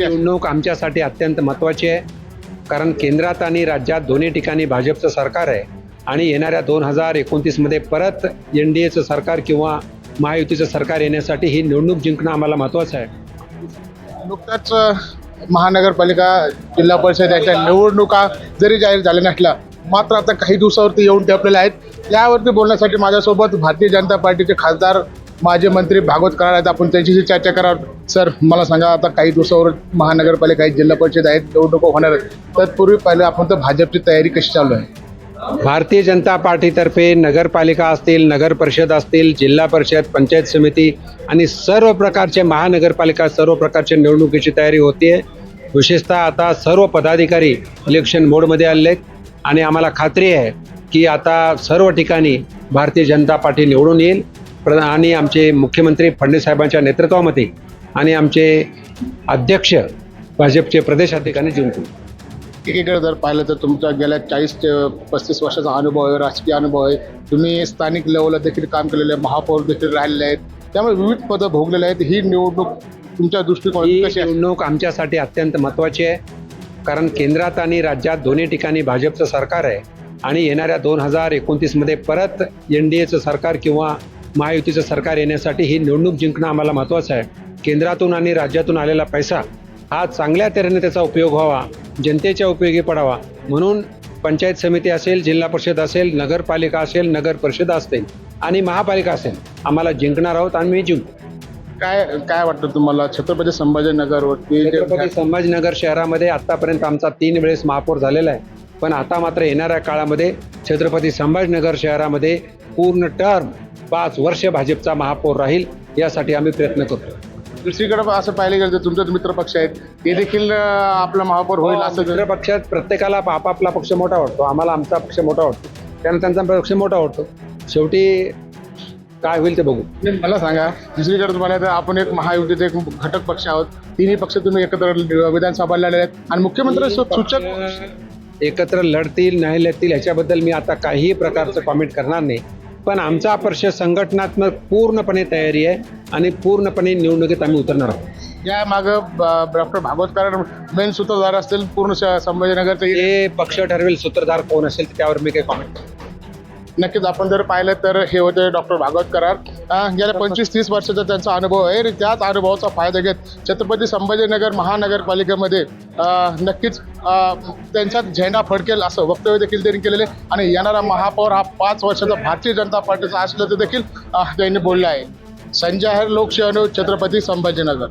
निवडणूक आमच्यासाठी अत्यंत महत्त्वाची आहे. कारण केंद्रात आणि राज्यात दोन्ही ठिकाणी भाजपचं सरकार आहे. आणि येणाऱ्या दोन हजार एकोणतीसमध्ये परत एन डी एचं सरकार किंवा महायुतीचं सरकार येण्यासाठी ही निवडणूक जिंकणं आम्हाला महत्त्वाचं आहे. नुकताच महानगरपालिका जिल्हा परिषद याच्या निवडणुका जरी जाहीर झाल्या नसल्या मात्र आता काही दिवसावरती येऊन ठेपलेल्या आहेत. यावरती बोलण्यासाठी माझ्यासोबत भारतीय जनता पार्टीचे खासदार माजी मंत्री भागवत कराड आहेत. आपण त्यांच्याशी चर्चा करा सर मला सांगा आता काही दिवसावर महानगरपालिका आहेत जिल्हा परिषद आहेत निवडणुका होणार आहेत. तत्पूर्वी पहिले आपण तर भाजपची तयारी कशी चालू आहे? भारतीय जनता पार्टीतर्फे नगरपालिका असतील नगर परिषद असतील जिल्हा परिषद पंचायत समिती आणि सर्व प्रकारचे महानगरपालिका सर्व प्रकारच्या निवडणुकीची तयारी होते विशेषतः आता सर्व पदाधिकारी इलेक्शन मोडमध्ये आलेले आहेत आणि आम्हाला खात्री आहे की आता सर्व ठिकाणी भारतीय जनता पार्टी निवडून येईल. प्र आणि आमचे मुख्यमंत्री फडणवीस साहेबांच्या नेतृत्वामध्ये आणि आमचे अध्यक्ष भाजपचे प्रदेशाधिकारी जिंकून एकीकडे जर पाहिलं तर तुमचा गेल्या चाळीस ते पस्तीस वर्षाचा अनुभव आहे राजकीय अनुभव आहे. तुम्ही स्थानिक लेवलला देखील काम केलेलं आहे महापौर देखील राहिलेले आहेत. त्यामुळे विविध पदं भोगलेले आहेत. ही निवडणूक तुमच्या दृष्टिकोन निवडणूक आमच्यासाठी अत्यंत महत्त्वाची आहे. कारण केंद्रात आणि राज्यात दोन्ही ठिकाणी भाजपचं सरकार आहे आणि येणाऱ्या दोन हजार एकोणतीसमध्ये परत एन डी एचं सरकार किंवा महायुतीचं सरकार येण्यासाठी ही निवडणूक जिंकणं आम्हाला महत्त्वाचं आहे. केंद्रातून आणि राज्यातून आलेला पैसा हा चांगल्या तऱ्हेने त्याचा उपयोग व्हावा जनतेच्या उपयोगी पडावा. म्हणून पंचायत समिती असेल जिल्हा परिषद असेल नगरपालिका असेल नगर परिषद असतील आणि महापालिका असेल आम्हाला जिंकणार आहोत आणि मी जिंकू. काय काय वाटतं तुम्हाला? छत्रपती संभाजीनगरवरती छत्रपती संभाजीनगर शहरामध्ये आतापर्यंत आमचा तीन वेळेस महापौर झालेला आहे. पण आता मात्र येणाऱ्या काळामध्ये छत्रपती संभाजीनगर शहरामध्ये पूर्ण टर्म पाच वर्ष भाजपचा महापौर राहील यासाठी आम्ही प्रयत्न करतो दुसरीकडे असं पाहिलं गेलं तर तुमचे मित्र पक्ष आहेत. ते देखील आपला महापौर होईल असं दुसऱ्या पक्षात प्रत्येकाला आपापला पक्ष मोठा वाटतो. आम्हाला आमचा पक्ष मोठा वाटतो. त्यांना त्यांचा पक्ष मोठा वाटतो. शेवटी काय होईल ते बघू. मला सांगा दुसरीकडे तुम्हाला तर आपण एक महायुतीचे एक घटक पक्ष आहोत. तिन्ही पक्ष तुम्ही एकत्र विधानसभा लढले आहेत. आणि मुख्यमंत्री सूचक एकत्र लढतील नाही लढतील ह्याच्याबद्दल मी आता काहीही प्रकारचं कॉमेंट करणार नाही. पण आमचा पक्ष संघटनात्मक पूर्णपणे तयारी आहे आणि पूर्णपणे निवडणुकीत आम्ही उतरणार आहोत. या मागं डॉक्टर भागवतकर मेन सूत्रधार असतील पूर्ण संभाजीनगरचे ते पक्ष ठरवेल सूत्रधार कोण असेल त्यावर मी काही कॉमेंट नक्कीच आपण जर पाहिलं तर हे होते डॉक्टर भागवत करार गेल्या पंचवीस तीस वर्षाचा त्यांचा अनुभव आहे. आणि त्याच अनुभवाचा फायदा घेत छत्रपती संभाजीनगर महानगरपालिकेमध्ये नक्कीच त्यांच्यात झेंडा फडकेल असं वक्तव्य देखील त्यांनी केलेले आहे. आणि येणारा महापौर हा पाच वर्षाचा भारतीय जनता पार्टीचा असल्याचं देखील त्यांनी बोललं आहे. संजय हर लोकशाही न्यूज, छत्रपती संभाजीनगर.